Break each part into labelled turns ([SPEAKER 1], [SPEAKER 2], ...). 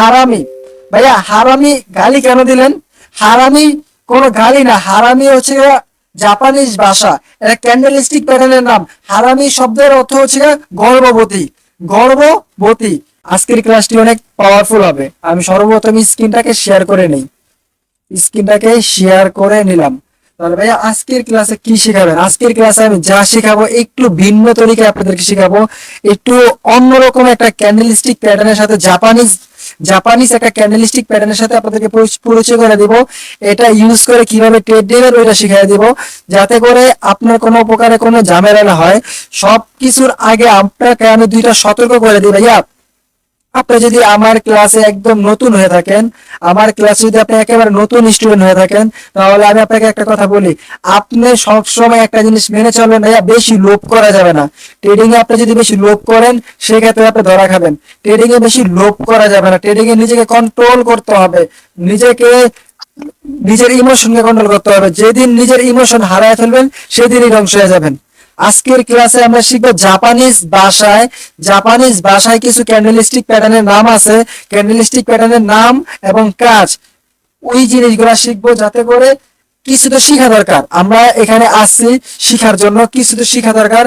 [SPEAKER 1] হারামি। ভাইয়া, হারামি গালি কেন দিলেন? হারামি কোনো গালি না, হারামি হচ্ছে জাপানিজ ভাষা। এটা ক্যান্ডেলিস্টিক প্যাটার্নের নাম। হারামি শব্দের অর্থ হচ্ছে গর্ভবতী। গর্ভবতী। আজকের ক্লাসটি অনেক পাওয়ারফুল হবে। আমি সর্বপ্রথম স্ক্রিনটাকে শেয়ার করে নেই। স্ক্রিনটাকে শেয়ার করে নিলাম। তাহলে ভাইয়া, আজকের ক্লাসে কি শেখাবেন? আজকের ক্লাসে আমি যা শেখাবো একটু ভিন্ন তরিকায় আপনাদেরকে শেখাবো। একটু অন্যরকম একটা ক্যান্ডেলিস্টিক প্যাটার্নের সাথে জাপানিজ জাপানিজ একটা ক্যান্ডেলিস্টিক প্যাটার্নের সাথে আপনাদেরকে পরিচয় করে দিব। এটা ইউজ করে কীভাবে ট্রেড দেবেন ওইটা শিখিয়ে দিব। যাতে করে আপনার কোনো প্রকারে কোনো ঝামেলা না হয়। সব কিছুর আগে আপনাকে আমি দুইটা সতর্ক করে দিই, ভাইয়া। আপনি যদি আমার ক্লাসে একদম নতুন হয়ে থাকেন, আমার ক্লাসে যদি আপনি একেবারে নতুন স্টুডেন্ট হয়ে থাকেন, তাহলে আমি আপনাকে একটা কথা বলি। আপনি সবসময় একটা জিনিস মেনে চলবেন ভাইয়া, বেশি লোভ করা যাবে না। ট্রেডিং এ আপনি যদি বেশি লোভ করেন, সেক্ষেত্রে আপনি ধরা খাবেন। ট্রেডিং এ বেশি লোভ করা যাবে না। ট্রেডিং এ নিজেকে কন্ট্রোল করতে হবে। নিজেকে, নিজের ইমোশনকে কন্ট্রোল করতে হবে। যেদিন নিজের ইমোশন হারায় ফেলবেন, সেদিনই ধ্বংস হয়ে যাবেন। আজকের ক্লাসে আমরা শিখব জাপানিজ ভাষায় জাপানিজ ভাষায় কিছু ক্যান্ডেলিস্টিক প্যাটার্নের নাম আছে। ক্যান্ডেলিস্টিক প্যাটার্নের নাম এবং কাজ। ওই জিনিসগুলো শিখব যাতে করে কিছু তো শিখা দরকার। আমরা এখানে আসছি শিখার জন্য কিছু তো শিখা দরকার,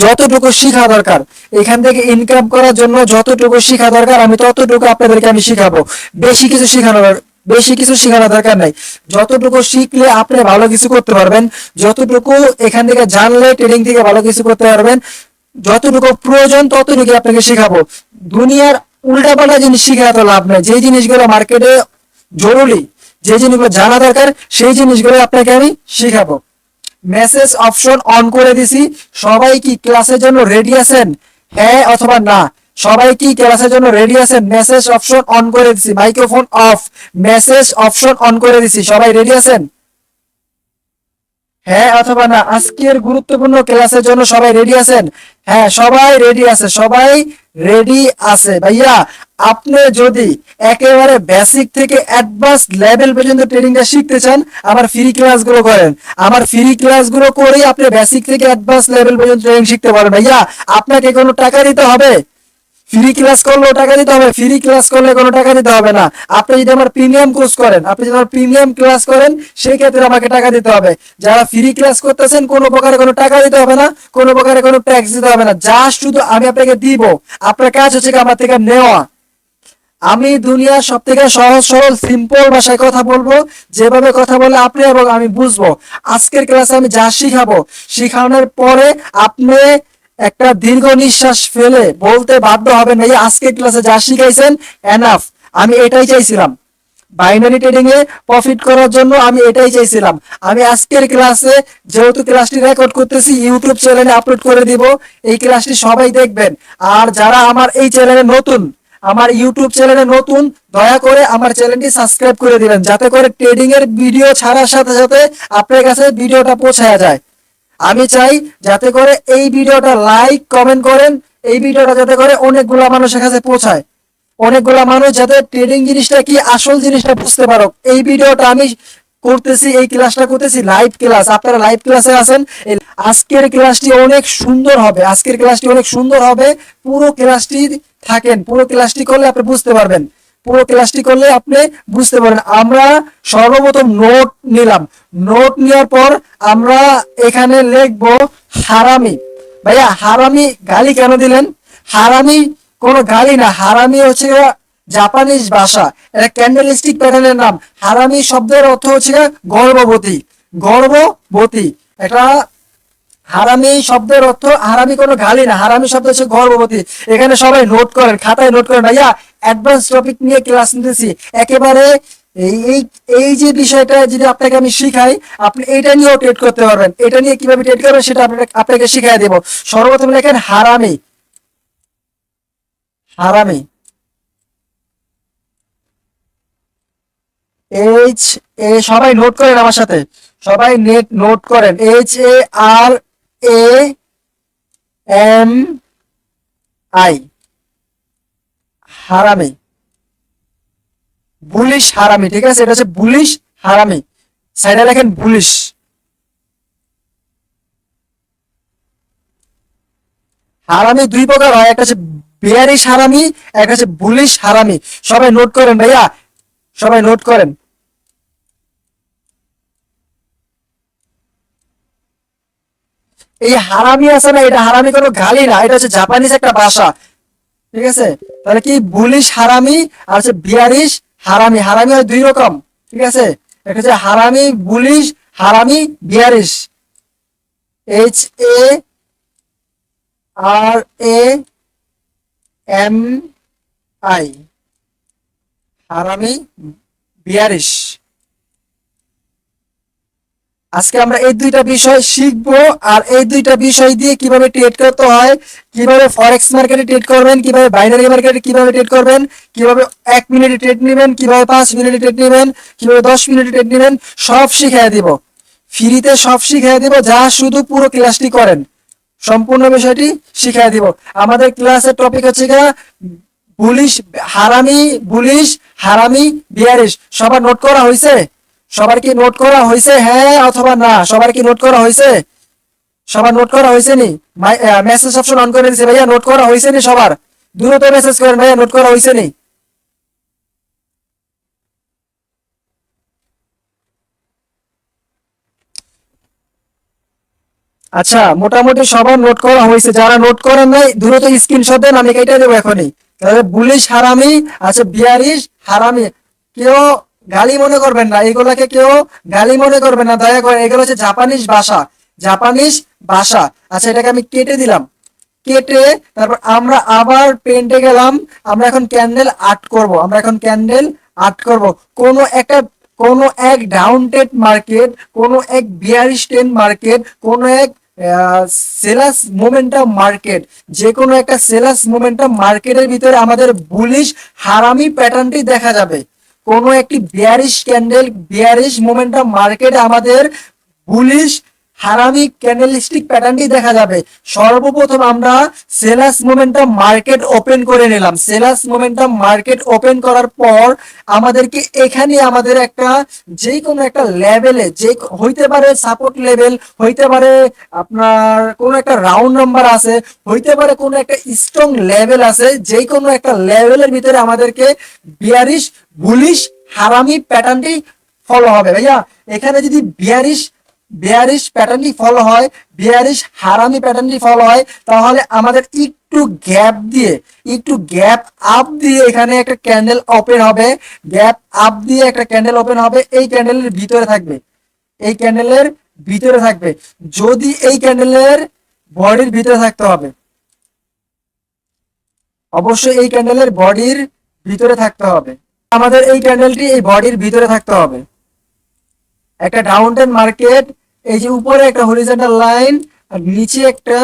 [SPEAKER 1] যতটুকু শিখা দরকার। এখান থেকে ইনকাম করার জন্য যতটুকু শিখা দরকার, আমি ততটুকু আপনাদেরকে আমি শিখাবো। বেশি কিছু শিখানো বেশি কিছু শেখানোর দরকার নাই। যতটুকু শিখলে আপনি ভালো কিছু করতে পারবেন, যতটুকু এখান থেকে জানলে ট্রেডিং থেকে ভালো কিছু করতে পারবেন, যতটুকু প্রয়োজন ততটুকু আপনাকে শেখাবো। দুনিয়ার উল্টাপাল্টা জিনিস শিখে এত লাভ নেই। যে জিনিসগুলো মার্কেটে জরুরি যে জিনিসগুলো জানা দরকার, সেই জিনিসগুলো আপনাকে আমি শিখাবো। মেসেজ অপশন অন করে দিছি। সবাই কি ক্লাসের জন্য রেডি আছেন? হ্যাঁ অথবা না? সবাই কি ক্লাসের জন্য রেডি আছেন মেসেজ অপশন অন করে দিছি। Microphone off message option on করে দিছি। সবাই রেডি আছেন? হ্যাঁ অথবা না? আজকের গুরুত্বপূর্ণ ক্লাসের জন্য সবাই রেডি আছেন? হ্যাঁ সবাই রেডি আছে। সবাই রেডি আছে। ভাইয়া, আপনি যদি একেবারে বেসিক থেকে অ্যাডভান্স লেভেল পর্যন্ত ট্রেনিংটা শিখতে চান, আমার ফ্রি ক্লাসগুলো করেন। আমার ফ্রি ক্লাসগুলো করেই আপনি বেসিক থেকে অ্যাডভান্স লেভেল পর্যন্ত ট্রেনিং শিখতে পারেন ভাইয়া, আপনাকে কোনো টাকা দিতে হবে? ফ্রি ক্লাস করলেও টাকা দিতে হবে ফ্রি ক্লাস করলে কোনো টাকা দিতে হবে না। আপনি যদি আমার প্রিমিয়াম কোর্স করেন, আপনি যদি আমার প্রিমিয়াম ক্লাস করেন সেই ক্ষেত্রে আমাকে টাকা দিতে হবে। যারা ফ্রি ক্লাস করতেছেন, কোনো প্রকারে কোনো টাকা দিতে হবে না, কোনো প্রকারে কোনো ট্যাক্স দিতে হবে না। যা শুধু আমি আপনাকে দিব। আপনার কাজ হচ্ছে আমার থেকে নেওয়া। আমি দুনিয়ার সব থেকে সহজ, সরল সিম্পল ভাষায় কথা বলব। যেভাবে কথা বলে আপনি এবং আমি বুঝব। আজকের ক্লাসে আমি যা শিখাবো, শিখানোর পরে আপনি একটা দীর্ঘ নিঃশ্বাস ফেলে বলতে বাধ্য হবেন, এই আজকের ক্লাসে যা শিখাইছেন এনাফ আমি এটাই চাইছিলাম। বাইনারি ট্রেডিং এ প্রফিট করার জন্য আমি এটাই চাইছিলাম। আমি আজকের ক্লাসে যেহেতু ক্লাসটি রেকর্ড করতেছি ইউটিউব চ্যানেলে আপলোড করে দিব, এই ক্লাসটি সবাই দেখবেন। আর যারা আমার এই চ্যানেলে নতুন, আমার ইউটিউব চ্যানেলে নতুন, দয়া করে আমার চ্যানেলটি সাবস্ক্রাইব করে দিবেন, যাতে করে ট্রেডিং এর ভিডিও ছাড়ার সাথে সাথে আপনার কাছে ভিডিওটা পৌঁছায়া যায়। আমি চাই যাতে করে এই ভিডিওটা লাইক কমেন্ট করেন। এই ভিডিওটা যাতে করে অনেকগুলা মানুষের কাছে পৌঁছায়। অনেকগুলা মানুষ যাতে ট্রেডিং জিনিসটা কি আসল জিনিসটা বুঝতে পারো এই ভিডিওটা আমি করতেছি, এই ক্লাসটা করতেছি লাইভ ক্লাস আপনারা লাইভ ক্লাসে আছেন আজকের ক্লাসটি অনেক সুন্দর হবে। আজকের ক্লাসটি অনেক সুন্দর হবে। পুরো ক্লাসটি থাকেন। পুরো ক্লাসটি করলে আপনি বুঝতে পারবেন। পুরো ক্লাসটি করলে আপনি বুঝতে পারেন। আমরা সর্বপ্রথম নোট নিলাম। নোট নেওয়ার পর আমরা এখানে লিখব, হারামি। ভাইয়া, হারামি গালি কেন দিলেন? হারামি কোনো গালি না। হারামি হচ্ছে জাপানিজ ভাষা। এটা ক্যান্ডেলিস্টিক প্যাটার্নের নাম। হারামি শব্দের অর্থ হচ্ছে গর্ভবতী। গর্ভবতী। এটা হারামি শব্দের অর্থ হারামি কোনো গালি না, হারামি শব্দ হচ্ছে গর্ভবতী। এখানে সবাই নোট করেন, খাতায় নোট করেন, ভাইয়া অ্যাডভান্স টপিক নিয়ে ক্লাস নিতেছি। একেবারে এই এই যে বিষয়টা যদি আপনাকে আমি শিখাই, আপনি এটা নিয়েও ট্রেড করতে পারবেন। এটা নিয়ে কীভাবে ট্রেড করবেন সেটা আপনাকে শিখাই দেব। সর্বপ্রথম লেখেন, হারামি। হারামি। এইচ এ সবাই নোট করেন আমার সাথে। সবাই নেট নোট করেন। H A R A M I harami. Bullish হারামি, ঠিক আছে? এটা হচ্ছে বুলিশ হারামি। সাইডে লেখেন বুলিশ। হারামি দুই প্রকার হয়, একটা হচ্ছে বিয়ারিশ হারামি এক হচ্ছে বুলিশ হারামি। সবাই নোট করেন ভাইয়া। সবাই নোট করেন। এই হারামি আছে না, এটা হারামি কোনো গালি না, এটা হচ্ছে জাপানিজ একটা ভাষা। ঠিক আছে? তাহলে কি বুলিশ হারামি আর হচ্ছে বিয়ারিশ হারামি? হারামি হয় দুই রকম। ঠিক আছে? একটা হচ্ছে harami bullish harami bearish H A R A M I harami bearish আজকে আমরা এই দুইটা বিষয় শিখব, আর এই দুইটা বিষয় দিয়ে কীভাবে ট্রেড করতে হয়, কীভাবে ফরেক্স মার্কেটে ট্রেড করবেন, কীভাবে বাইনারি মার্কেটে কীভাবে ট্রেড করবেন, কীভাবে এক মিনিটে ট্রেড নেবেন, কীভাবে পাঁচ মিনিটে ট্রেড নেবেন, কীভাবে দশ মিনিটে ট্রেড নেবেন, সব শিখিয়ে দিব। ফ্রিতে সব শিখিয়ে দিব, যা শুধু পুরো ক্লাসটি করেন। সম্পূর্ণ বিষয়টি শিখিয়ে দিব। আমাদের ক্লাসের টপিক হচ্ছে গা বুলিশ হারামি বুলিশ হারামি বিয়ারিশ সবার নোট করা হয়েছে? সবার কি নোট করা হয়েছে হ্যাঁ অথবা না? সবার কি নোট করা হয়েছে? সবার নোট করা হয়েছে নি? মেসেজ অপশন অন করে দিছে ভাইয়া, নোট করা হয়েছে নি সবার? দ্রুত মেসেজ করেন ভাইয়া, নোট করা হয়েছে নি? আচ্ছা মোটামুটি সবার নোট করা হয়েছে। যারা নোট করেন নাই, দ্রুত স্ক্রিনশট দেন, আমি কেটে দেবো এখনই। তাহলে বুলিশ হারামি আচ্ছা বিয়ারিশ হারামি। কেউ গালি মনে করবেন না এগুলাকে কেউ গালি মনে করবেন না, দয়া করে। এগুলো হচ্ছে জাপানিজ ভাষা জাপানিজ ভাষা। আচ্ছা এটাকে আমি কেটে দিলাম। কেটে তারপর আমরা আবার পেন্টে গেলাম, আমরা এখন ক্যান্ডেল আর্ট করব, আমরা এখন ক্যান্ডেল আর্ট করব। কোনো একটা, কোনো এক ডাউনটেড মার্কেট কোনো এক বিয়ারিশ টেন মার্কেট কোনো এক সেলাস মোমেন্টাম মার্কেট যে কোনো একটা সেলাস মোমেন্টাম মার্কেটের ভিতরে আমাদের বুলিশ হারামি প্যাটার্নটি দেখা যাবে। কোনো একটি bearish candle bearish momentum market আমাদের বুলিশ হারামি ক্যান্ডেলস্টিক প্যাটার্নটি দেখা যাবে। সর্বপ্রথম আমরা সেলাস মোমেন্টাম মার্কেট ওপেন করে নিলাম। সেলাস মোমেন্টাম মার্কেট ওপেন করার পর আমাদেরকে এখানে আমাদের একটা যে কোনো একটা লেভেলে যে হইতে পারে সাপোর্ট লেভেল হইতে পারে আপনার কোনো একটা রাউন্ড নাম্বার আছে, হইতে পারে কোনো একটা স্ট্রং লেভেল আছে যে কোনো একটা লেভেলের ভিতরে আমাদেরকে বিয়ারিশ বুলিশ হারামি প্যাটার্নটি ফলো হবে। ভাইয়া, এখানে যদি বিয়ারিশ বিয়ারিশ প্যাটার্নটি ফলো হয় বিয়ারিশ হারামি প্যাটার্নটি ফলো হয়, তাহলে আমাদের একটু গ্যাপ দিয়ে, একটু গ্যাপ আপ দিয়ে এখানে একটা ক্যান্ডেল ওপেন হবে গ্যাপ আপ দিয়ে একটা ক্যান্ডেল ওপেন হবে, এই ক্যান্ডেলের ভিতরে থাকবে, এই ক্যান্ডেলের ভিতরে থাকবে, যদি এই ক্যান্ডেলের বডির ভিতরে থাকতে হবে, অবশ্যই এই ক্যান্ডেলের বডির ভিতরে থাকতে হবে, আমাদের এই ক্যান্ডেলটি এই বডির ভিতরে থাকতে হবে। একটা ডাউনটেন মার্কেট, এই যে উপরে একটা হরিজন্টাল লাইন আর নিচে একটা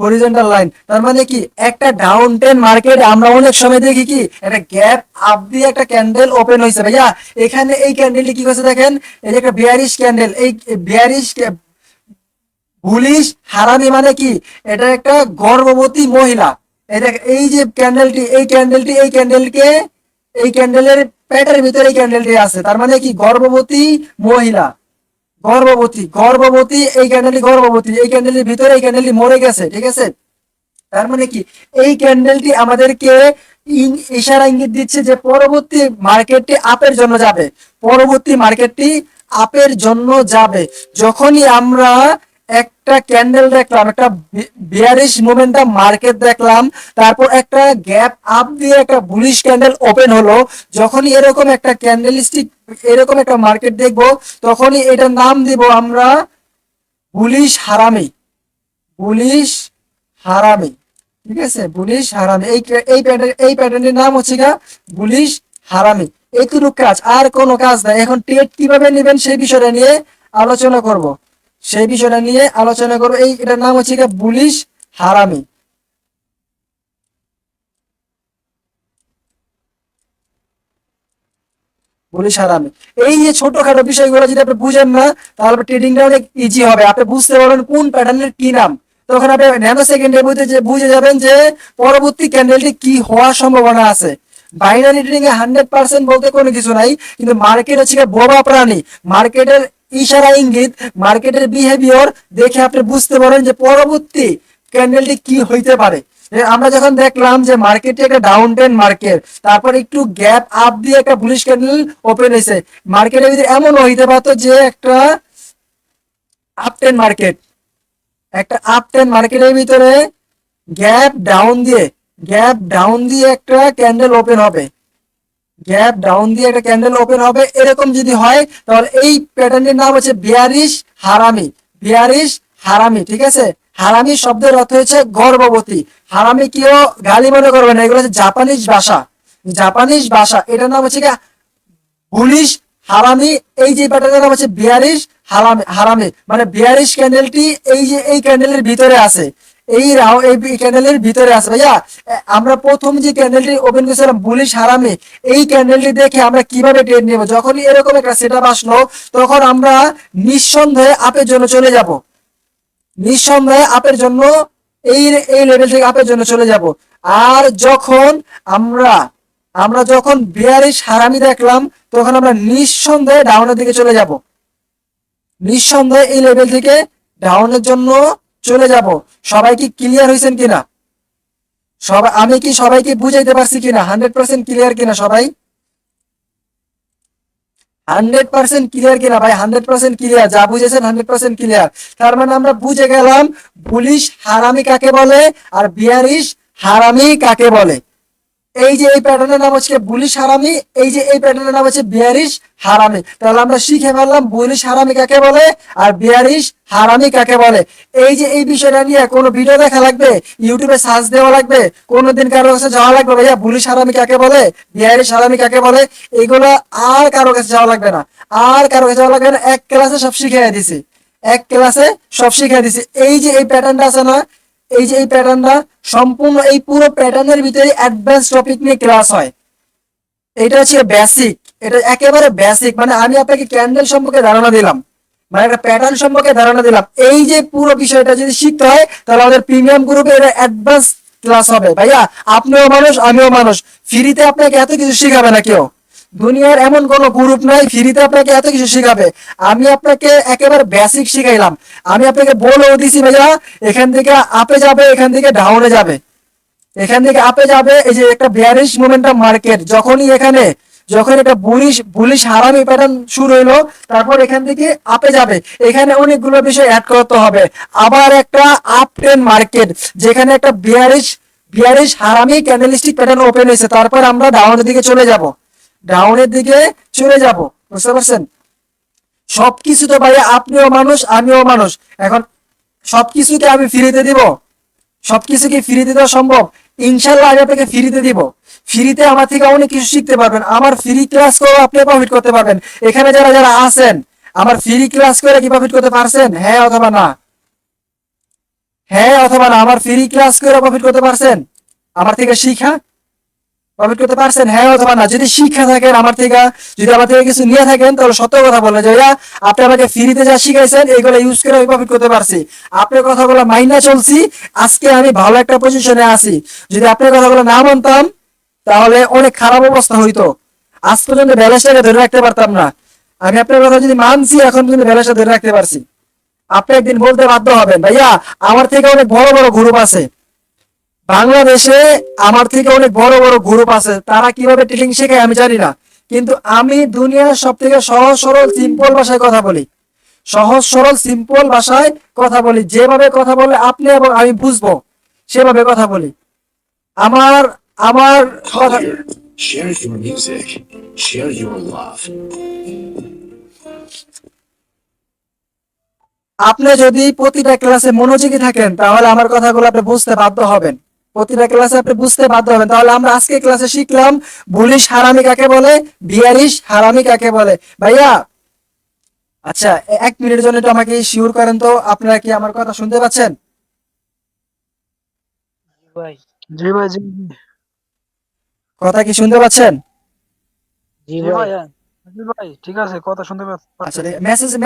[SPEAKER 1] হরিজন্টাল লাইন তার মানে কি? একটা ডাউন টেন মার্কেট আমরা অনেক সময় দেখি কি, একটা গ্যাপ আপ দিয়ে একটা ক্যান্ডেল ওপেন হয়েছে। ভাইয়া, এখানে এই ক্যান্ডেলটি কি করছে দেখেন? এই যে একটা বিয়ারিশ ক্যান্ডেল এই বিয়ারিশ বুলিশ হারামি মানে কি? এটা একটা গর্ভবতী মহিলা। এই দেখ, এই যে ক্যান্ডেলটি এই ক্যান্ডেলটি এই ক্যান্ডেলকে এই ক্যান্ডেলের পেটের ভিতরে ক্যান্ডেলটি আছে। তার মানে কি? গর্ভবতী মহিলা। গর্ভবতী গর্ভবতী, এই ক্যান্ডেলটি গর্ভবতী, এই ক্যান্ডেলের ভিতরে, এই ক্যান্ডেলটি মরে গেছে, ঠিক আছে? তার মানে কি? এই ক্যান্ডেলটি আমাদেরকে ইশারা ইঙ্গিত দিচ্ছে যে পরবর্তী মার্কেটটি আপের জন্য যাবে। পরবর্তী মার্কেটটি আপের জন্য যাবে। যখনই আমরা একটা ক্যান্ডেল দেখলাম, একটা বিয়ারিশ মোমেন্টাম মার্কেট দেখলাম, তারপর একটা গ্যাপ আপ দিয়ে একটা বুলিশ ক্যান্ডেল ওপেন হলো। যখনই এরকম একটা ক্যান্ডেল স্টিক এরকম একটা মার্কেট দেখব, তখনই এটার নাম দিব আমরা বুলিশ হারামি। বুলিশ হারামি, ঠিক আছে? Bullish harami. এই এই প্যাটার্ন এই প্যাটার্নের নাম হচ্ছে গা বুলিশ হারামি। এইটুকু কাজ, আর কোনো কাজ নাই। এখন ট্রেড কীভাবে নেবেন সেই বিষয়টা নিয়ে আলোচনা করব। সেই বিষয়টা নিয়ে আলোচনা করব। এই এটার নাম হচ্ছে গা বুলিশ হারামি। পুলিশ হারামি। এই যে ছোটখাটো বিষয়গুলো যদি আপনি বুঝেন না, তাহলে ট্রেডিংটা অনেক ইজি হবে। আপনি বুঝতে পারবেন কোন প্যাটার্নের কি নাম। তখন আপনি ন্যানো সেকেন্ডের মধ্যে বুঝে যাবেন যে পরবর্তী ক্যান্ডেলটি কি হওয়ার সম্ভাবনা আছে। বাইনারি ট্রেডিং এ হান্ড্রেড পার্সেন্ট বলতে কোনো কিছু নাই, কিন্তু মার্কেট হচ্ছে বোবা প্রাণী। মার্কেটের ইশারা ইঙ্গিত, মার্কেটের বিহেভিয়র দেখে আপনি বুঝতে পারেন যে পরবর্তী ক্যান্ডেলটি কি হইতে পারে। আমরা যখন দেখলাম যে মার্কেটে একটা ডাউন ট্রেন মার্কেট তারপর একটু গ্যাপ আপ দিয়ে একটা বুলিশ ক্যান্ডেল ওপেন হয়েছে। মার্কেটের ভিতরে এমন হইতে পারতো যে একটা আপ ট্রেন মার্কেট একটা আপ ট্রেন মার্কেটের ভিতরে গ্যাপ ডাউন দিয়ে গ্যাপ ডাউন দিয়ে একটা ক্যান্ডেল ওপেন হবে। গ্যাপ ডাউন দিয়ে একটা ক্যান্ডেল ওপেন হবে। এরকম যদি হয়, তাহলে এই প্যাটার্নটির নাম হচ্ছে বিয়ারিশ হারামি। বিয়ারিশ হারামি, ঠিক আছে? হারামি শব্দের অর্থ হচ্ছে গর্ভবতী। হারামি কেউ গালি মনে করবে না, এগুলো হচ্ছে জাপানিজ ভাষা। জাপানিজ ভাষা, এটার নাম হচ্ছে বুলিশ হারামি। এই যে প্যাটার্নের নাম হচ্ছে বিয়ারিশ হারামি হারামি। মানে বিয়ারিশ ক্যান্ডেলটি এই যে এই ক্যান্ডেলের ভিতরে আছে। এই রাও এই ক্যান্ডেলের ভিতরে আছে। ভাইয়া আমরা প্রথম যে ক্যান্ডেলটি ওপেন করেছিলাম বুলিশ হারামি, এই ক্যান্ডেলটি দেখে আমরা কীভাবে ট্রেড নেব? যখনই এরকম একটা সেটআপ আসলো, তখন আমরা নিঃসন্দেহে আপের জন্য চলে যাব। নিঃসন্দেহে আপের জন্য এই এই লেভেল থেকে আপের জন্য চলে যাব। আর যখন আমরা আমরা যখন বিয়ারিশ হারামি দেখলাম, তখন আমরা নিঃসন্দেহে ডাউনের দিকে চলে যাব। নিঃসন্দেহে এই লেভেল থেকে ডাউনের জন্য চলে যাব। সবাই কি ক্লিয়ার হয়েছেন কিনা? সবাই আমি কি সবাইকে বুঝাইতে পারছি কিনা? হান্ড্রেড পার্সেন্ট ক্লিয়ার কিনা সবাই? হান্ড্রেড পার্সেন্ট ক্লিয়ার কিনা ভাই? হান্ড্রেড পার্সেন্ট ক্লিয়ার যা বুঝেছেন হান্ড্রেড পার্সেন্ট ক্লিয়ার তার মানে আমরা বুঝে গেলাম, পুলিশ হারামি কাকে বলে আর বিয়ারিশ হারামি কাকে বলে। এই যে এই প্যাটার্নের নাম হচ্ছে বুলিশ হারামি, এই যে এই প্যাটার্নের নাম হচ্ছে বিয়ারিশ হারামি। তাহলে আমরা শিখে ফেললাম বুলিশ হারামি কাকে বলে আর বিয়ারিশ হারামি কাকে বলে। এই যে এই বিষয়টা নিয়ে কোনো ভিডিও দেখা লাগবে? ইউটিউবে সার্চ দেওয়া লাগবে? কোনোদিন কারও কাছে যাওয়া লাগবে ভাইয়া? বুলিশ হারামি কাকে বলে? বিহারিশ হারামি কাকে বলে? এইগুলো আর কারও কাছে যাওয়া লাগবে না। আর কারও কাছে যাওয়া লাগবে না। এক ক্লাসে সব শিখিয়ে দিছি। এক ক্লাসে সব শিখিয়ে দিছি। এই যে এই প্যাটার্নটা আছে না এই যে এই প্যাটার্নটা সম্পূর্ণ এই পুরো প্যাটার্নের ভিতরে অ্যাডভান্স টপিক নিয়ে ক্লাস হয়। এটা হচ্ছে বেসিক এটা একেবারে বেসিক মানে আমি আপনাকে ক্যান্ডেল সম্পর্কে ধারণা দিলাম মানে একটা প্যাটার্ন সম্পর্কে ধারণা দিলাম। এই যে পুরো বিষয়টা যদি শিখতে হয়, তাহলে আমাদের প্রিমিয়াম গ্রুপে এটা অ্যাডভান্স ক্লাস হবে। ভাইয়া, আপনিও মানুষ, আমিও মানুষ ফ্রিতে আপনাকে এত কিছু শিখাবে না কেউ। দুনিয়ার এমন কোন গ্রুপ নাই, ফ্রিতে আপনাকে এত কিছু শিখাবে। আমি আপনাকে একেবারে বেসিক শিখাইলাম। আমি আপনাকে বলেও দিছি, ভাইয়া, এখান থেকে আপে যাবে, এখান থেকে ডাউনে যাবে। এখান থেকে আপে যাবে, এই যে একটা বিয়ারিশ মোমেন্টাম মার্কেট যখনই এখানে, যখন একটা বুলিশ বুলিশ হারামি প্যাটার্ন শুরু হইল, তারপর এখান থেকে আপে যাবে। এখানে অনেকগুলো বিষয় অ্যাড করতে হবে। আবার একটা আপ ট্রেন মার্কেট যেখানে একটা bearish bearish harami candlestick pattern open হয়েছে। তারপর আমরা ডাউনের দিকে চলে যাব। ডাউনের দিকে চলে যাব। বুঝতে পারছেন? সবকিছু তো ভাই আপনিও মানুষ, আমিও মানুষ। এখন সবকিছুকে আমি ফ্রিতে দিব? সবকিছু কি ফ্রিতে দেওয়া সম্ভব? ইনশাল্লাহ আমি আপনাকে ফ্রিতে দিব। ফ্রিতে আমার থেকে অনেক কিছু শিখতে পারবেন। আমার ফ্রি ক্লাস করে আপনি প্রফিট করতে পারবেন। এখানে যারা যারা আছেন, আমার ফ্রি ক্লাস করে কি প্রফিট করতে পারছেন? হ্যাঁ অথবা না? হ্যাঁ অথবা না? আমার ফ্রি ক্লাস করে প্রফিট করতে পারছেন? আমার থেকে শিখা? প্রফিট করতে পারছেন? হ্যাঁ অথবা না? যদি শিক্ষা থাকেন আমার থেকে, যদি আমার থেকে কিছু নিয়ে থাকেন, তাহলে সত্য কথা বলে যে, ভাইয়া, আপনি আমাকে ফ্রিতে যা শিখাইছেন এইগুলো ইউজ করে আমি প্রফিট করতে পারছি। আপনার কথাগুলো মাইনা চলছি। আজকে আমি ভালো একটা পজিশনে আছি। যদি আপনার কথাগুলো না মানতাম, তাহলে অনেক খারাপ অবস্থা হইতো। আজ পর্যন্ত ব্যালেন্সটাকে ধরে রাখতে পারতাম না। আমি আপনার কথা যদি মানছি, এখন কিন্তু ব্যালেন্সটা ধরে রাখতে পারছি। আপনি একদিন বলতে বাধ্য হবেন, ভাইয়া, আমার থেকে অনেক বড় বড় গ্রুপ আছে। বাংলাদেশে আমার থেকে অনেক বড় বড় গ্রুপ আছে তারা কীভাবে ট্রেডিং শেখায় আমি জানি না। কিন্তু আমি দুনিয়ার সব থেকে সহজ সরল সিম্পল ভাষায় কথা বলি। সহজ সরল সিম্পল ভাষায় কথা বলি। যেভাবে কথা বলে আপনি এবং আমি বুঝব সেভাবে কথা বলি। আমার আমার কথা
[SPEAKER 2] share your music, share your love.
[SPEAKER 1] আপনি যদি প্রতিটা ক্লাসে মনোযোগী থাকেন তাহলে আমার কথাগুলো আপনি বুঝতে বাধ্য হবেন। প্রতিটা ক্লাসে আপনি বুঝতে বাধ্য হবেন। তাহলে আমরা আজকে ক্লাসে শিখলাম বুলিশ হারামি কাকে বলে বিয়ারিশ হারামি কাকে বলে। ভাইয়া আচ্ছা এক মিনিটের জন্য একটু আমাকে শিওর করেন তো আপনারা কি আমার কথা শুনতে পাচ্ছেন? কথা কি শুনতে পাচ্ছেন?
[SPEAKER 3] জি
[SPEAKER 4] জি
[SPEAKER 3] ভাই,
[SPEAKER 4] ঠিক আছে, কথা শুনতে
[SPEAKER 1] আচ্ছা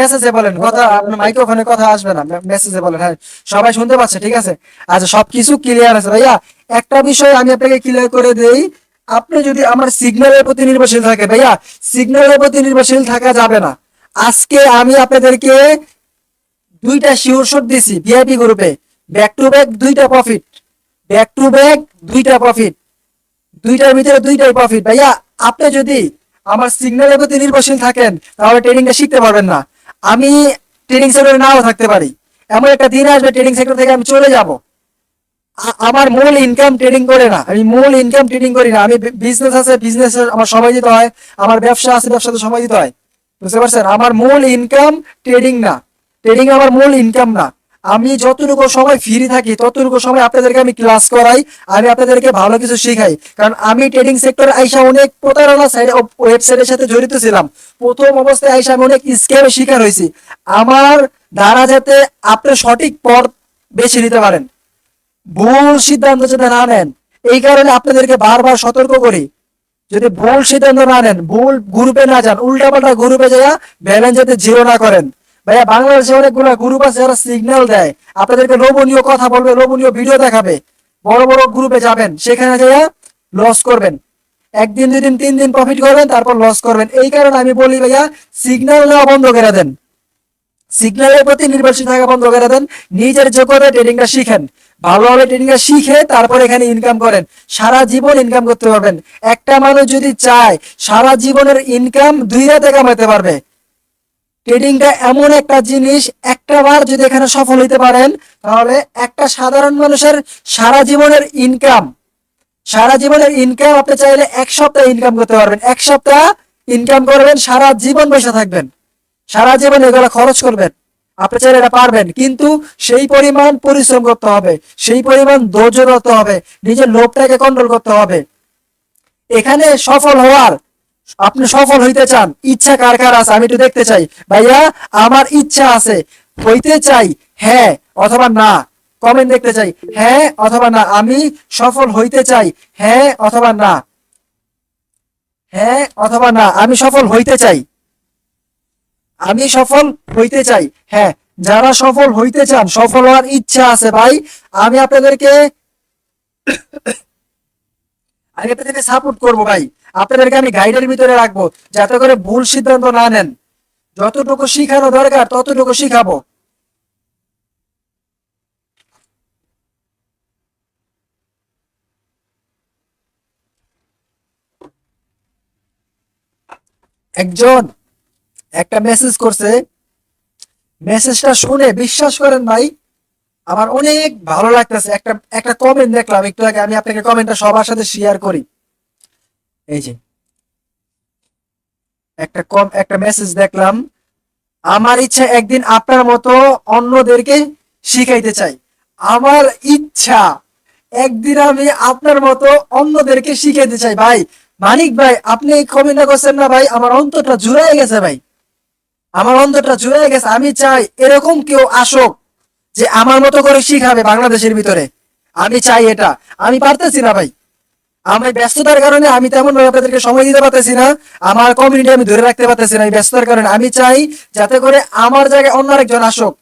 [SPEAKER 1] মেসেজ বলেন, কথা, আপনার মাইক্রোফোনে কথা আসবে না মেসেজে বলেন হ্যাঁ সবাই শুনতে পাচ্ছে, ঠিক আছে? আচ্ছা সবকিছু ক্লিয়ার আছে। ভাইয়া, একটা বিষয় আমি আপনাকে ক্লিয়ার করে দেই, আপনি যদি আমার সিগন্যালের প্রতি নির্ভরশীল থাকে, ভাইয়া সিগন্যালের প্রতি নির্ভরশীল থাকা যাবে না। আজকে আমি আপনাদেরকে দুইটা শিওর দিছি ভিআইপি গ্রুপে ব্যাক টু ব্যাক দুইটা প্রফিট ব্যাক টু ব্যাক দুইটা প্রফিট দুইটার ভিতরে দুইটাই প্রফিট ভাইয়া, আপনি যদি আমার সিগন্যালের প্রতি নির্ভরশীল থাকেন, তাহলে ট্রেডিংটা শিখতে পারবেন না। আমি ট্রেডিং সেক্টরে নাও থাকতে পারি। এমন একটা দিন আসবে ট্রেডিং সেক্টর থেকে আমি চলে যাব। আমার মূল ইনকাম ট্রেডিং করে না। আমি মূল ইনকাম ট্রেডিং করি না। আমি বিজনেস আছে বিজনেস আমার সময় দিতে হয়। আমার ব্যবসা আছে, ব্যবসাতে সময় দিতে হয়। বুঝতে পারছেন? আমার মূল ইনকাম ট্রেডিং না। ট্রেডিং আমার মূল ইনকাম না। আমি যতটুকু সময় ফ্রি থাকি, ততটুকু সময় আপনাদেরকে আমি ক্লাস করাই, আমি আপনাদেরকে ভালো কিছু শেখাই। কারণ আমি ট্রেডিং সেক্টরে আইসা অনেক প্রতারণা ওয়েবসাইটের সাথে জড়িত ছিলাম। প্রথম অবস্থায় আইসা আমি অনেক স্ক্যামের শিকার হয়েছি। আমার দ্বারা যাতে আপনি সঠিক পথ বেছে নিতে পারেন, ভুল সিদ্ধান্ত যাতে না নেন, এই কারণে আপনাদেরকে বারবার সতর্ক করি। যদি ভুল সিদ্ধান্ত না নেন, ভুল গ্রুপে না যান, উল্টাপাল্টা গ্রুপে যাইয়া ব্যালেন্স যাতে জিরো না করেন। ভাইয়া, বাংলাদেশে অনেকগুলো গ্রুপ আছে যারা সিগন্যাল দেয়। আপনাদেরকে লোভনীয় কথা বলবে, লোভনীয় ভিডিও দেখাবে। বড় বড় গ্রুপে যাবেন। সেখানে যাইয়া লস করবেন। একদিন দুই দিন তিন দিন প্রফিট করবেন, তারপর লস করবেন। এই কারণে আমি বলি ভাইয়া সিগন্যাল নেওয়া বন্ধ করে দেন। সিগন্যালের প্রতি নির্ভরশীল থাকা বন্ধ করে দেন। নিজের জগতে ট্রেডিংটা শিখেন। ভালোভাবে ট্রেডিংটা শিখে তারপর এখানে ইনকাম করেন। সারা জীবন ইনকাম করতে পারবেন। একটা মানুষ যদি চায়, সারা জীবনের ইনকাম দুই রাতে কামাতে পারবে। ট্রেডিংটা এমন একটা জিনিস, একটা বার যদি এখানে সফল হইতে পারেন, তাহলে একটা সাধারণ মানুষের সারা জীবনের ইনকাম সারা জীবনের ইনকাম আপনি চাইলে এক সপ্তাহ ইনকাম করতে পারবেন। এক সপ্তাহ ইনকাম করবেন, সারা জীবন বসে থাকবেন। সারা জীবন এগুলো খরচ করবেন। আপনি চাইলে এটা পারবেন, কিন্তু সেই পরিমাণ পরিশ্রম করতে হবে, সেই পরিমাণ ধৈর্য ধরতে হবে, নিজের লোভটাকে কন্ট্রোল করতে হবে। এখানে সফল হওয়ার আপনি সফল হইতে চান, ইচ্ছা কার কার আছে? আমি একটু দেখতে চাই। ভাইয়া, আমার ইচ্ছা আছে, হইতে চাই হ্যাঁ অথবা না। কমেন্ট দেখতে চাই হ্যাঁ অথবা না। আমি সফল হইতে চাই হ্যাঁ অথবা না। হ্যাঁ অথবা না। আমি সফল হইতে চাই। আমি সফল হইতে চাই হ্যাঁ। যারা সফল হইতে চান, সফল হওয়ার ইচ্ছা আছে ভাই, আমি আপনাদেরকে আমি আপনাদেরকে সাপোর্ট করব ভাই। আপনাদেরকে আমি গাইডের ভিতরে রাখব, যাতে করে ভুল সিদ্ধান্ত না নেন। যতটুকু শিখানো দরকার, ততটুকু শিখাবো। একজন একটা মেসেজ করছে মেসেজটা শুনে বিশ্বাস করেন ভাই, আমার অনেক ভালো লাগতেছে। একটা একটা কমেন্ট দেখলাম, একটু আগে আমি আপনাকে কমেন্টটা সবার সাথে শেয়ার করি। এই যে। একটা কম, একটা মেসেজ দেখলাম, আমার ইচ্ছা একদিন আপনার মতো অন্যদেরকে শিখাইতে চাই। আমার ইচ্ছা একদিন আমি আপনার মতো অন্যদেরকে শিখাইতে চাই। ভাই, মানিক ভাই, আপনি কমেন্টটা করছেন না ভাই? আমার অন্তরটা জুড়াই গেছে ভাই। আমার অন্তরটা জুড়ে গেছে। আমি চাই এরকম কেউ আসুক যে আমার মতো করে শিখাবে বাংলাদেশের ভিতরে। আমি চাই এটা। আমি পারতেছি না ভাই। আমি ব্যস্ততার কারণে আমি তেমন ভাবে আপনাদেরকে সময় দিতে পারতেছি না। আমার কমিউনিটি আমি ধরে রাখতে পারতেছি না এই ব্যস্ততার কারণে। আমি চাই যাতে করে আমার জায়গায় অন্য আরেকজন আসুক।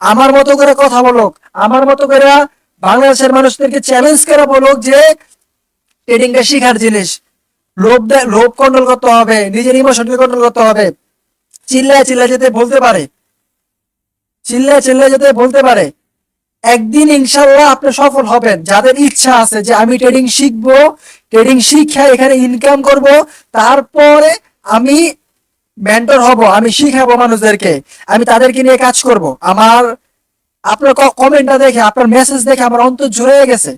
[SPEAKER 1] আমার মতো করে কথা বলুক। আমার মতো করে বাংলাদেশের মানুষদেরকে চ্যালেঞ্জ করে বলুক যে ট্রেডিংটা শিখার জিনিস। লোভ লোভ কন্ট্রোল করতে হবে। নিজের ইমোশনকে কন্ট্রোল করতে হবে। চিল্লায় চিল্লায় যেতে বলতে পারে। চিল্লায় চিল্লায় যেতে বলতে পারে। একদিন ইনশাল্লাহ আপনি সফল হবেন। যাদের ইচ্ছা আছে যে আমি ট্রেডিং শিখব ট্রেডিং শিক্ষা এখানে ইনকাম করব, তারপরে আমি মেন্টর হব, আমি শিখাবো মানুষদেরকে, আমি তাদেরকে নিয়ে কাজ করব। আমার, আপনার কমেন্টটা দেখে, আপনার মেসেজ দেখে আমার অন্তর জুড়ে গেছে।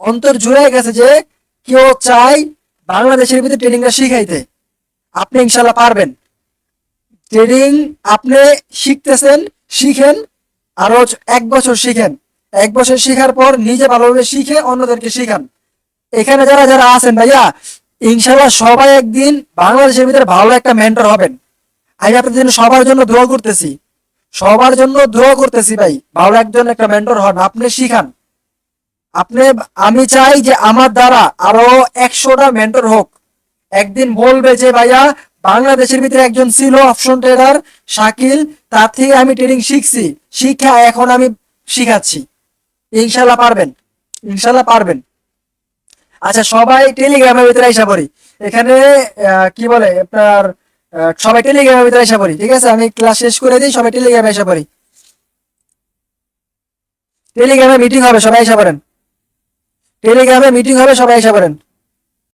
[SPEAKER 1] অন্তর জুড়ে গেছে যে কেউ চাই বাংলাদেশের ভিতরে ট্রেনিংটা শিখাইতে। আপনি ইনশাল্লাহ পারবেন। ট্রেডিং আপনি শিখতেছেন, শিখেন আরও এক বছর শিখেন। এক বছর শিখার পর নিজে ভালোভাবে শিখে অন্যদেরকে শিখান। এখানে যারা যারা আছেন ভাইয়া ইনশাল্লাহ সবাই একদিন বাংলাদেশের ভিতরে ভালো একটা মেন্টর হবেন। আমি আপনাদের জন্য সবার জন্য দোয়া করতেছি। সবার জন্য দোয়া করতেছি ভাই, ভালো একজন একটা মেন্টর হন, আপনি শিখান। আপনি, আমি চাই যে আমার দ্বারা আরও একশোটা মেন্টর হোক। একদিন বলবে যে ভাইয়া বাংলাদেশের ভিতরে একজন ছিল অপশন ট্রেডার শাকিল। তার থেকে আমি ট্রেডিং শিখছি। শিক্ষা এখন আমি শিখাচ্ছি। ইনশাল্লাহ পারবেন। ইনশাল্লাহ পারবেন। আচ্ছা সবাই টেলিগ্রামের ভিতরে আইসা পড়ি। এখানে কি বলে, আপনার সবাই টেলিগ্রামের ভিতরে আইসা পড়ি, ঠিক আছে? আমি ক্লাস শেষ করে দিই, সবাই টেলিগ্রামে আইসা পড়ি। টেলিগ্রামে মিটিং হবে, সবাই আইসা পড়েন। টেলিগ্রামে মিটিং হবে, সবাই এসে পড়েন।